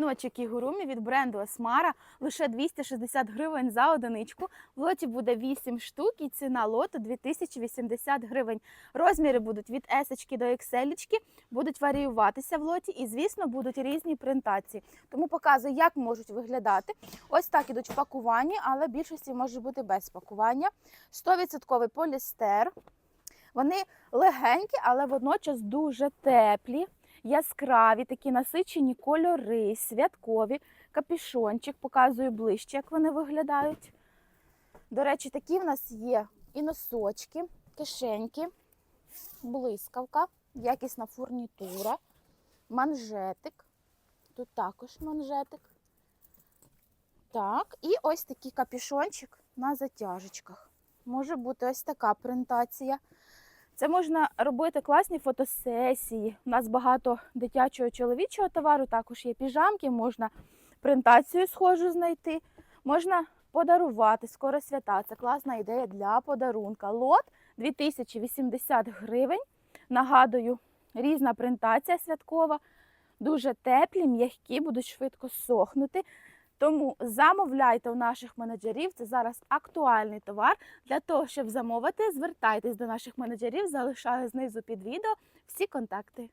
Ночі кігурумі від бренду Осмара лише 260 гривень за одиничку. В лоті буде 8 штук і ціна лоту 2080 гривень. Розміри будуть від S до XL, будуть варіюватися в лоті і, звісно, будуть різні принтації. Тому показую, як можуть виглядати. Ось так ідуть в пакуванні, але більшості може бути без пакування. 100% полістер. Вони легенькі, але водночас дуже теплі яскраві, такі насичені кольори, святкові. Капішончик показую ближче, як вони виглядають. До речі, такі в нас є і носочки, кишеньки, блискавка, якісна фурнітура, манжетик. Тут також манжетик. Так, і ось такий капішончик на затяжечках. Може бути ось така принтація. Це можна робити класні фотосесії. У нас багато дитячого чоловічого товару, також є піжамки, можна принтацію схожу знайти, можна подарувати скоро свята. Це класна ідея для подарунка. Лот 2080 гривень. Нагадую, різна принтація святкова, дуже теплі, м'які, будуть швидко сохнути. Тому замовляйте у наших менеджерів. Це зараз актуальний товар. Для того, щоб замовити, звертайтесь до наших менеджерів, залишаю знизу під відео всі контакти.